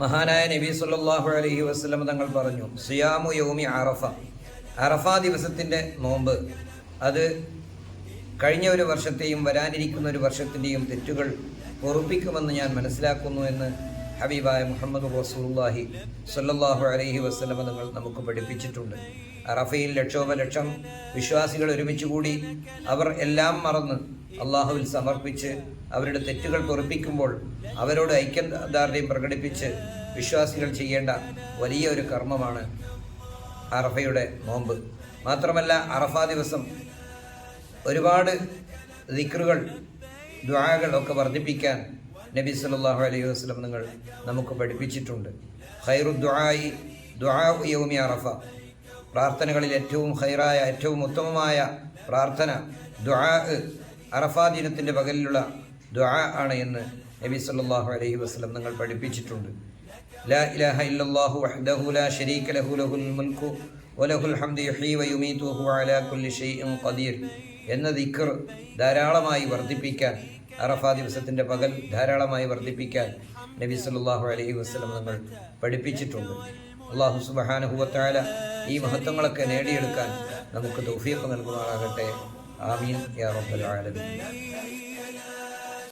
മഹാനായ നബി സല്ലല്ലാഹു അലൈഹി വസല്ലം തങ്ങൾ പറഞ്ഞു സിയാമു യൗമി അറഫ. അറഫ ദിവസത്തിന്റെ നോമ്പ്. അത് കഴിഞ്ഞ ഒരു വർഷത്തെയും വരാനിരിക്കുന്ന ഒരു വർഷത്തിന്റെയും തെറ്റുകൾ പൊറുപ്പിക്കുമെന്ന് ഞാൻ മനസ്സിലാക്കുന്നു എന്ന് ഹബീബായ മുഹമ്മദ് റസൂലുള്ളാഹി സല്ലാഹു അലൈഹി വസല്ലം തങ്ങൾ നമുക്ക് പഠിപ്പിച്ചിട്ടുണ്ട്. അറഫയിൽ ലക്ഷോപലക്ഷം വിശ്വാസികൾ ഒരുമിച്ച് കൂടി അവർ എല്ലാം മറന്ന് അള്ളാഹുവിൽ സമർപ്പിച്ച് അവരുടെ തെറ്റുകൾ തുറപ്പിക്കുമ്പോൾ അവരോട് ഐക്യദാർഢ്യം പ്രകടിപ്പിച്ച് വിശ്വാസികൾ ചെയ്യേണ്ട വലിയ ഒരു കർമ്മമാണ് അറഫയുടെ നോമ്പ്. മാത്രമല്ല അറഫ ദിവസം ഒരുപാട് ദിക്റുകൾ ദ്വാകൾ ഒക്കെ വർദ്ധിപ്പിക്കാൻ നബി സല്ലല്ലാഹു അലൈഹി വസ്ലം നിങ്ങൾ നമുക്ക് പഠിപ്പിച്ചിട്ടുണ്ട്. ഖൈറു ദ്വായി ദ്വാ യൗമി അറഫ. പ്രാർത്ഥനകളിൽ ഏറ്റവും ഹൈറായ ഏറ്റവും ഉത്തമമായ പ്രാർത്ഥന ദ്വാ അറഫ ദിനത്തിന്റെ പകലിലുള്ള ദ്വാ ആണ് എന്ന് നബി സല്ലാഹു അലൈഹി വസ്ലം നിങ്ങൾ പഠിപ്പിച്ചിട്ടുണ്ട്. ലാ ഇലാഹ ഇല്ലല്ലാഹു വഹ്ദഹു ലാ ലഹു ലഹുൽ വലഹുൽ ഹംദു അലാ കുല്ലി ഖദീർ എന്ന ദിക്ർ ധാരാളമായി വർദ്ധിപ്പിക്കാൻ അറഫാ ദിവസത്തിന്റെ പകൽ ധാരാളമായി വർദ്ധിപ്പിക്കാൻ നബി സല്ലാഹു അലൈഹി വസ്ലം നിങ്ങൾ പഠിപ്പിച്ചിട്ടുണ്ട്. അള്ളാഹു സുബ്ഹാനഹു വതആല ഈ മഹത്വങ്ങളൊക്കെ നേടിയെടുക്കാൻ നമുക്ക് തൗഫീഖ് നൽകുമാറാകട്ടെ. آمين يا رب العالمين.